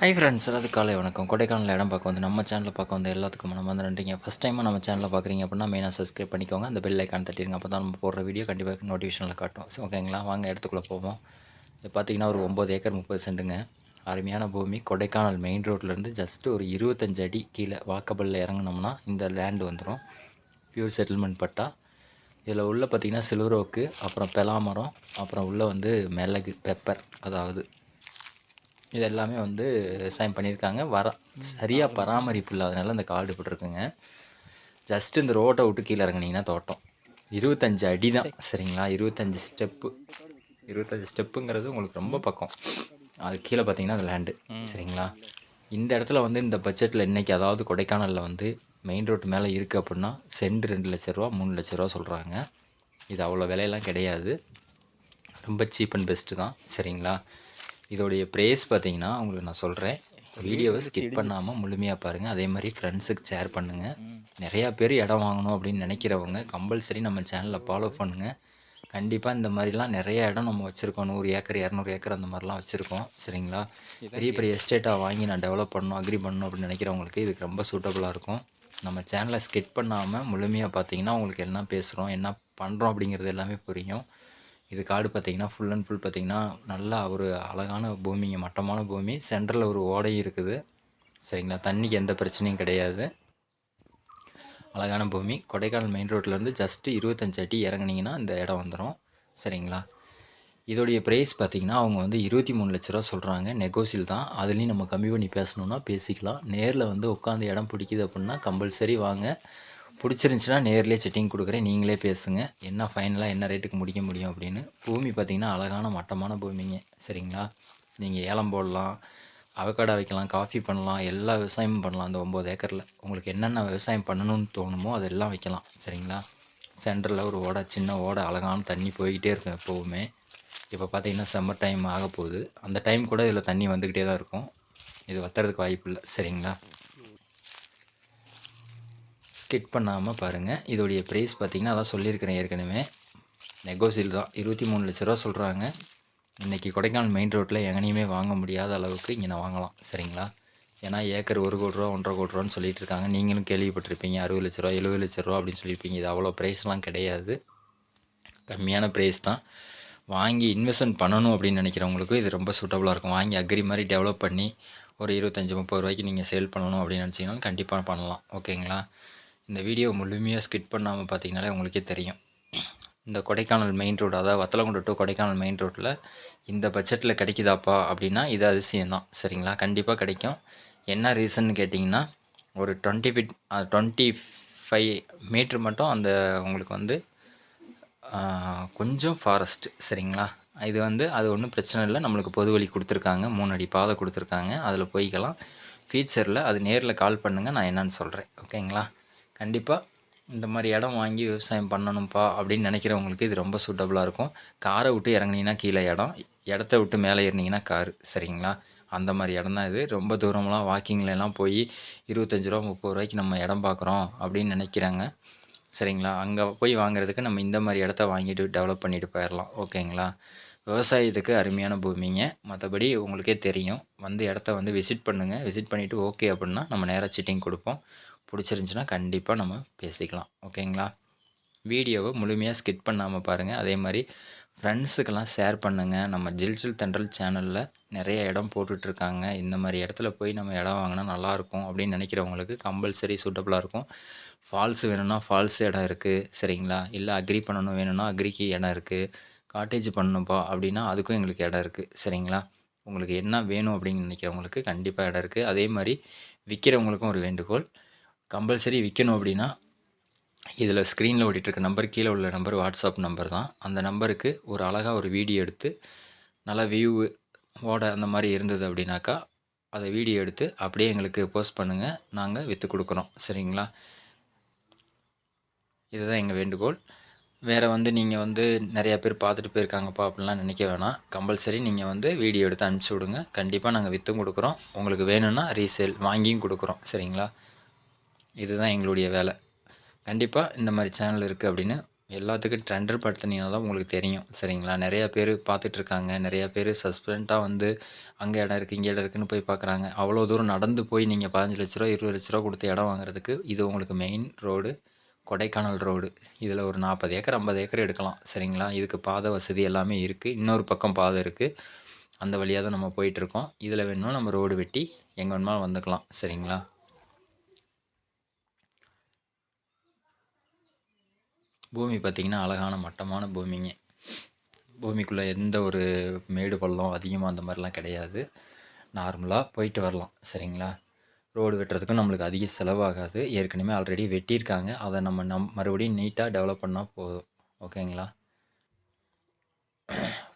Hi friends எல்லாத்து காலை வணக்கம். கொடைக்கானல் இடம் பார்க்க வந்து நம்ம சேனலில் பார்க்க வந்து எல்லாத்துக்கும் நம்ம வந்து நன்றிங்க ஃபஸ்ட் டைமாக நம்ம சேனலில் பார்க்குறீங்க அப்படின்னா மெயினாக சப்ஸ்கிரைப் பண்ணிக்கோங்க. அந்த பெல் ஐக்கான் தட்டிடுங்க. அப்போ தான் நம்ம போடுற வீடியோ கண்டிப்பாக நோட்டிஃபிகேஷனில் காட்டும். ஸோ ஓகேங்களா வாங்க இடத்துக்குள்ளே போவோம். இது பார்த்தீங்கன்னா ஒரு ஒம்பது ஏக்கர் முப்பது சென்ட்டுங்க அருமையான பூமி. கொடைக்கானல் மெயின் ரோட்லேருந்து ஜஸ்ட் ஒரு இருபத்தஞ்சு அடி கீழே வாக்கபல்லில் இறங்குனோம்னா இந்த லேண்டு வந்துடும் பியூர் செட்டில்மெண்ட் பட்டா. இதில் உள்ளே பார்த்திங்கன்னா சில்வர் ஓக்கு அப்புறம் பெலாமரம் அப்புறம் உள்ளே வந்து மிளகு பெப்பர் அதாவது இது எல்லாமே வந்து விவசாயம் பண்ணியிருக்காங்க. வர சரியாக பராமரிப்பு இல்லாதனால இந்த காடு போட்டிருக்குங்க ஜஸ்ட் இந்த ரோட்டை விட்டு கீழே இறங்குனீங்கன்னா தோட்டம். இருபத்தஞ்சு அடி தான் சரிங்களா? இருபத்தஞ்சு ஸ்டெப்பு இருபத்தஞ்சு ஸ்டெப்புங்கிறது உங்களுக்கு ரொம்ப பக்கம். அது கீழே பார்த்தீங்கன்னா அந்த லேண்டு சரிங்களா? இந்த இடத்துல வந்து இந்த பட்ஜெட்டில் இன்றைக்கி அதாவது கொடைக்கானலில் வந்து மெயின் ரோட்டு மேலே இருக்குது அப்படின்னா சென்ட் ரெண்டு லட்ச ரூபா மூணு லட்ச ரூபா சொல்கிறாங்க இது அவ்வளோ விலையெல்லாம் கிடையாது. ரொம்ப சீப் அண்ட் பெஸ்ட்டு தான். சரிங்களா? இதோடைய ப்ரைஸ் பார்த்தீங்கன்னா உங்களுக்கு நான் சொல்கிறேன் வீடியோவை ஸ்கிப் பண்ணாமல் முழுமையாக பாருங்கள் அதே மாதிரி ஃப்ரெண்ட்ஸுக்கு ஷேர் பண்ணுங்கள் நிறையா பேர் இடம் வாங்கணும் அப்படின்னு நினைக்கிறவங்க கம்பல்சரி நம்ம சேனலில் ஃபாலோ பண்ணுங்கள் கண்டிப்பாக இந்த மாதிரிலாம் நிறைய இடம் நம்ம வச்சுருக்கோம். நூறு ஏக்கர் இரநூறு ஏக்கர் அந்த மாதிரிலாம் வச்சுருக்கோம். சரிங்களா? பெரிய பெரிய எஸ்டேட்டாக வாங்கி நான் டெவலப் பண்ணணும் அக்ரி பண்ணணும் அப்படின்னு நினைக்கிறவங்களுக்கு இதுக்கு ரொம்ப சூட்டபுளாக இருக்கும். நம்ம சேனலை ஸ்கிப் பண்ணாமல் முழுமையாக பார்த்தீங்கன்னா உங்களுக்கு என்ன பேசுகிறோம் என்ன பண்ணுறோம் அப்படிங்கிறது எல்லாமே புரியும். இது காடு பார்த்தீங்கன்னா ஃபுல் அண்ட் ஃபுல் பார்த்தீங்கன்னா நல்லா ஒரு அழகான பூமிங்க மட்டமான பூமி. சென்டரில் ஒரு ஓடையும் இருக்குது. சரிங்களா? தண்ணிக்கு எந்த பிரச்சனையும் கிடையாது. அழகான பூமி. கொடைக்கானல் மெயின் ரோட்லேருந்து ஜஸ்ட்டு இருபத்தஞ்சு அடி இறங்குனீங்கன்னா இந்த இடம் வந்துடும் சரிங்களா? இதோடைய ப்ரைஸ் பார்த்தீங்கன்னா அவங்க வந்து இருபத்தி மூணு லட்ச ரூபா சொல்கிறாங்க நெகோசியல் தான். அதுலேயும் நம்ம கம்மி பண்ணி பேசணுன்னா பேசிக்கலாம். நேரில் வந்து உட்காந்து இடம் பிடிக்குது அப்படின்னா கம்பல்சரி வாங்க. பிடிச்சிருந்துச்சின்னா நேர்லேயே செட்டிங் கொடுக்குறேன். நீங்களே பேசுங்க. என்ன ஃபைனலாக என்ன ரேட்டுக்கு முடிக்க முடியும் அப்படின்னு. பூமி பார்த்திங்கன்னா அழகான மட்டமான பூமிங்க. சரிங்களா? நீங்கள் ஏலம் போடலாம் அவக்காடா வைக்கலாம் காஃபி பண்ணலாம் எல்லா விவசாயமும் பண்ணலாம் அந்த ஒம்பது ஏக்கரில். உங்களுக்கு என்னென்ன விவசாயம் பண்ணணும்னு தோணுமோ அதெல்லாம் வைக்கலாம். சரிங்களா? சென்டரில் ஒரு ஓடை சின்ன ஓடை அழகான தண்ணி போய்கிட்டே இருக்கும் எப்போவுமே. இப்போ பார்த்தீங்கன்னா சம்மர் டைம் ஆக போகுது அந்த டைம் கூட இதில் தண்ணி வந்துக்கிட்டே தான் இருக்கும். இது வத்துறதுக்கு வாய்ப்பு இல்லை. சரிங்களா? ஸ்கிட் பண்ணாமல் பாருங்கள் இதோடைய ப்ரைஸ் பார்த்தீங்கன்னா அதான் சொல்லியிருக்கிறேன் ஏற்கனவே. நெகோசியல் தான். இருபத்தி மூணு லட்ச ரூபா சொல்கிறாங்க இன்றைக்கி கொடைக்கானல் மெயின் ரோட்டில் எங்கனையுமே வாங்க முடியாத அளவுக்கு இங்கே நான் வாங்கலாம். சரிங்களா? ஏன்னா ஏக்கர் ஒரு கோடி ரூபா ஒன்றரை கோடி ரூபான்னு சொல்லிட்டு இருக்காங்க. நீங்களும் கேள்விப்பட்டிருப்பீங்க. அறுபது லட்ச ரூபா எழுபது லட்ச ரூபா அப்படின்னு சொல்லியிருப்பீங்க. இது அவ்வளோ ப்ரைஸ்லாம் கிடையாது. கம்மியான ப்ரைஸ் தான். வாங்கி இன்வெஸ்ட்மெண்ட் பண்ணணும் அப்படின்னு நினைக்கிறவங்களுக்கு இது ரொம்ப சூட்டபுளாக இருக்கும். வாங்கி அக்ரி மாதிரி டெவலப் பண்ணி ஒரு இருபத்தஞ்சி முப்பது ரூபாய்க்கு நீங்கள் சேல் பண்ணணும் அப்படின்னு நினச்சிங்கன்னா கண்டிப்பாக பண்ணலாம். ஓகேங்களா இந்த வீடியோ முழுமையாக ஸ்கிட் பண்ணாமல் பார்த்தீங்கனாலே உங்களுக்கே தெரியும். இந்த கொடைக்கானல் மெயின் ரோடு அதாவது வத்தலங்குண்டு டு கொடைக்கானல் மெயின் ரோட்டில் இந்த பட்ஜெட்டில் கிடைக்குதாப்பா அப்படின்னா இது அதிசயம்தான். சரிங்களா? கண்டிப்பாக கிடைக்கும். என்ன ரீசன்னு கேட்டிங்கன்னா ஒரு twenty feet twenty five metre மட்டும் அந்த உங்களுக்கு வந்து கொஞ்சம் ஃபாரஸ்ட் சரிங்களா? இது வந்து அது ஒன்றும் பிரச்சனை இல்லை. நம்மளுக்கு பொது வழி கொடுத்துருக்காங்க. மூணு அடி பாதை கொடுத்துருக்காங்க. அதில் போய்க்கலாம். ஃபியூச்சரில் அது நேரில் கால் பண்ணுங்கள் நான் என்னன்னு சொல்கிறேன் ஓகேங்களா கண்டிப்பாக இந்த மாதிரி இடம் வாங்கி விவசாயம் பண்ணணும்ப்பா அப்படின்னு நினைக்கிறவங்களுக்கு இது ரொம்ப சூட்டபுளாக இருக்கும். காரை விட்டு இறங்குனீங்கன்னா கீழே இடம் இடத்த விட்டு மேலே ஏறினீங்கன்னா காரு சரிங்களா? அந்த மாதிரி இடம் தான் இது. ரொம்ப தூரம்லாம் வாக்கிங்லலாம் போய் இருபத்தஞ்சி ரூபா முப்பது ரூபாய்க்கு நம்ம இடம் பார்க்குறோம் அப்படின்னு நினைக்கிறாங்க. சரிங்களா? அங்கே போய் வாங்குறதுக்கு நம்ம இந்த மாதிரி இடத்த வாங்கிட்டு டெவலப் பண்ணிட்டு போயிடலாம் ஓகேங்களா? விவசாயத்துக்கு அருமையான பூமிங்க. மற்றபடி உங்களுக்கே தெரியும். வந்து இடத்த வந்து விசிட் பண்ணுங்கள் விசிட் பண்ணிவிட்டு ஓகே அப்படின்னா நம்ம நேராக சிட்டிங் கொடுப்போம். பிடிச்சிருந்துச்சின்னா கண்டிப்பாக நம்ம பேசிக்கலாம். ஓகேங்களா? வீடியோவை முழுமையாக ஸ்கிட் பண்ணாமல் பாருங்கள் அதே மாதிரி ஃப்ரெண்ட்ஸுக்கெல்லாம் ஷேர் பண்ணுங்கள் நம்ம ஜில் ஜில் சேனலில் நிறைய இடம் போட்டுட்ருக்காங்க. இந்த மாதிரி இடத்துல போய் நம்ம இடம் வாங்கினா நல்லாயிருக்கும் அப்படின்னு நினைக்கிறவங்களுக்கு கம்பல்சரி சூட்டபுளாக இருக்கும். ஃபால்ஸ் வேணும்னா ஃபால்ஸ் இடம் இருக்குது சரிங்களா? இல்லை அக்ரி பண்ணணும் வேணும்னா அக்ரிக்கு இடம் இருக்குது காட்டேஜ் பண்ணணும்ப்பா அப்படின்னா அதுக்கும் எங்களுக்கு இடம் இருக்குது சரிங்களா? உங்களுக்கு என்ன வேணும் அப்படின்னு நினைக்கிறவங்களுக்கு கண்டிப்பாக இடம் இருக்குது அதே மாதிரி விற்கிறவங்களுக்கும் ஒரு வேண்டுகோள். கம்பல்சரி விற்கணும் அப்படின்னா இதில் ஸ்க்ரீனில் ஓடிட்டுருக்க நம்பர் கீழே உள்ள நம்பர் வாட்ஸ்அப் நம்பர் தான். அந்த நம்பருக்கு ஒரு அழகாக ஒரு வீடியோ எடுத்து நல்லா வியூவு ஓட அந்த மாதிரி இருந்தது அப்படின்னாக்கா அதை வீடியோ எடுத்து அப்படியே எங்களுக்கு போஸ்ட் பண்ணுங்கள் நாங்கள் விற்று கொடுக்குறோம். சரிங்களா? இதுதான் எங்கள் வேண்டுகோள். வேறு வந்து நீங்கள் வந்து நிறையா பேர் பார்த்துட்டு போயிருக்காங்கப்பா அப்படிலாம் நினைக்க வேணாம். கம்பல்சரி நீங்கள் வந்து வீடியோ எடுத்து அனுப்பிச்சி விடுங்க. கண்டிப்பாக நாங்கள் விற்றும் கொடுக்குறோம். உங்களுக்கு வேணும்னா ரீசேல் வாங்கியும் கொடுக்குறோம். சரிங்களா? இதுதான் எங்களுடைய வேலை. கண்டிப்பாக இந்த மாதிரி சேனல் இருக்குது அப்படின்னு எல்லாத்துக்கும் டெண்டர் படுத்தினீங்கன்னா தான் உங்களுக்கு தெரியும். சரிங்களா? நிறையா பேர் பார்த்துட்ருக்காங்க நிறையா பேர் சஸ்பெண்ட்டாக வந்து அங்கே இடம் இருக்குது இங்கே இடம் இருக்குதுன்னு போய் பார்க்குறாங்க. அவ்வளோ தூரம் நடந்து போய் நீங்கள் பதினஞ்சு லட்ச ரூபா இருபது லட்ச ரூபா கொடுத்து இடம் வாங்குறதுக்கு இது உங்களுக்கு மெயின் ரோடு கொடைக்கானல் ரோடு இதில் ஒரு நாற்பது ஏக்கர் ஐம்பது ஏக்கர் எடுக்கலாம். சரிங்களா? இதுக்கு பாதை வசதி எல்லாமே இருக்குது இன்னொரு பக்கம் பாதை இருக்குது அந்த வழியாக தான் நம்ம போயிட்டுருக்கோம் இதில் வேணும்னா நம்ம ரோடு வெட்டி எங்கே வேணுமாலும் வந்துக்கலாம். சரிங்களா? பூமி பார்த்திங்கன்னா அழகான மட்டமான பூமிங்க. பூமிக்குள்ளே எந்த ஒரு மேடு பள்ளம் அதிகமாக அந்த மாதிரிலாம் கிடையாது. நார்மலாக போயிட்டு வரலாம். சரிங்களா? ரோடு வெட்டுறதுக்கும் நம்மளுக்கு அதிக செலவாகாது. ஏற்கனவே ஆல்ரெடி வெட்டியிருக்காங்க. அதை நம்ம நம் மறுபடியும் நீட்டாக டெவலப் பண்ணால் போதும். ஓகேங்களா?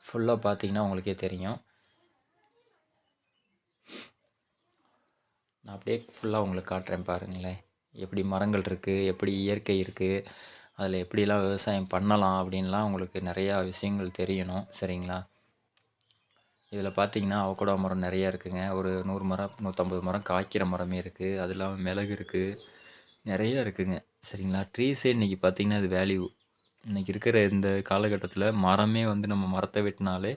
ஃபுல்லாக பார்த்தீங்கன்னா உங்களுக்கே தெரியும். நான் அப்படியே ஃபுல்லாக உங்களுக்கு காட்டுறேன் பாருங்களேன். எப்படி மரங்கள் இருக்குது எப்படி இயற்கை இருக்குது அதில் எப்படிலாம் விவசாயம் பண்ணலாம் அப்படின்லாம் உங்களுக்கு நிறையா விஷயங்கள் தெரியணும் சரிங்களா? இதில் பார்த்தீங்கன்னா அவக்கோடா மரம் நிறையா இருக்குங்க. ஒரு நூறு மரம் நூற்றம்பது மரம் காய்க்கிற மரமே இருக்குது அது இல்லாமல் மிளகு இருக்குது நிறையா இருக்குதுங்க சரிங்களா? ட்ரீஸே இன்றைக்கி பார்த்திங்கன்னா அது வேல்யூ இன்றைக்கி இருக்கிற இந்த காலகட்டத்தில் மரமே வந்து நம்ம மரத்தை வெட்டினாலே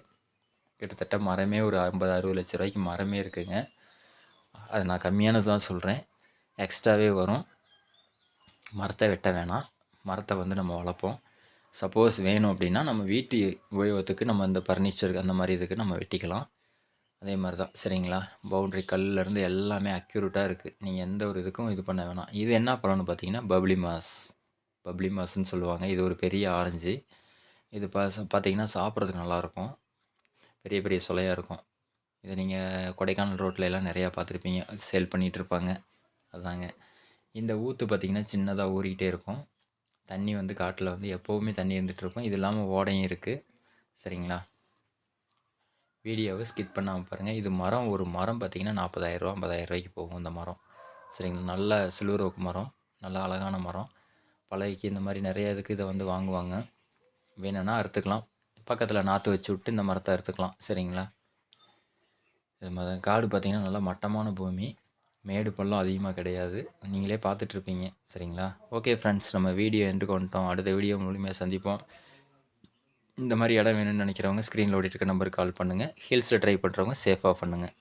கிட்டத்தட்ட மரமே ஒரு ஐம்பது அறுபது லட்ச ரூபாய்க்கு மரமே இருக்குங்க. அது நான் கம்மியானது தான் சொல்கிறேன் எக்ஸ்ட்ராவே வரும். மரத்தை வெட்ட வேணாம். மரத்தை வந்து நம்ம வளர்ப்போம். சப்போஸ் வேணும் அப்படின்னா நம்ம வீட்டு உபயோகத்துக்கு நம்ம இந்த ஃபர்னிச்சருக்கு அந்த மாதிரி இதுக்கு நம்ம வெட்டிக்கலாம். அதே மாதிரி தான் சரிங்களா? பவுண்ட்ரி கல்லிலேருந்து எல்லாமே அக்யூரேட்டாக இருக்குது நீங்கள் எந்த ஒரு இதுக்கும் இது பண்ண வேணாம். இது என்ன பழம்னு பார்த்தீங்கன்னா பப்ளி மாஸ் பப்ளி மாஸ்ன்னு சொல்லுவாங்க. இது ஒரு பெரிய ஆரஞ்சு இது பா பார்த்தீங்கன்னா சாப்பிட்றதுக்கு நல்லாயிருக்கும். பெரிய பெரிய சுளையாக இருக்கும். இதை நீங்கள் கொடைக்கானல் ரோட்டில் எல்லாம் நிறையா பார்த்துருப்பீங்க. சேல் பண்ணிகிட்ருப்பாங்க அதாங்க. இந்த ஊற்று பார்த்திங்கன்னா சின்னதாக ஊறிக்கிட்டே இருக்கும். தண்ணி வந்து காட்டில் வந்து எப்போவுமே தண்ணி இருந்துகிட்ருக்கும் இது இல்லாமல் ஓடையும் இருக்குது சரிங்களா? வீடியோவை ஸ்கிப் பண்ணாமல் பாருங்கள் இது மரம் ஒரு மரம் பார்த்திங்கன்னா நாற்பதாயிரரூவா ஐம்பதாயிரரூவாய்க்கு போகும் இந்த மரம். சரிங்களா? நல்ல சில்வர் மரம். நல்ல அழகான மரம். பழகிக்கு இந்த மாதிரி நிறைய இதுக்கு இதை வந்து வாங்குவாங்க. வேணும்னா அறுத்துக்கலாம். பக்கத்தில் நாற்று வச்சு விட்டு இந்த மரத்தை அறுத்துக்கலாம். சரிங்களா? இது மாதிரி காடு பார்த்திங்கன்னா நல்லா மட்டமான பூமி. மேடு பள்ளம் அதிகமாக கிடையாது. நீங்களே பார்த்துட்ருப்பீங்க. சரிங்களா? ஓகே ஃப்ரெண்ட்ஸ் நம்ம வீடியோ என்று கொண்டோம் அடுத்த வீடியோ மூலியமாக சந்திப்போம். இந்த மாதிரி இடம் வேணும்னு நினைக்கிறவங்க ஸ்க்ரீனில் ஓடிட்டு இருக்க நம்பருக்கு கால் பண்ணுங்கள் ஹில்ஸில் ட்ரை பண்ணுறவங்க சேஃபாக பண்ணுங்கள்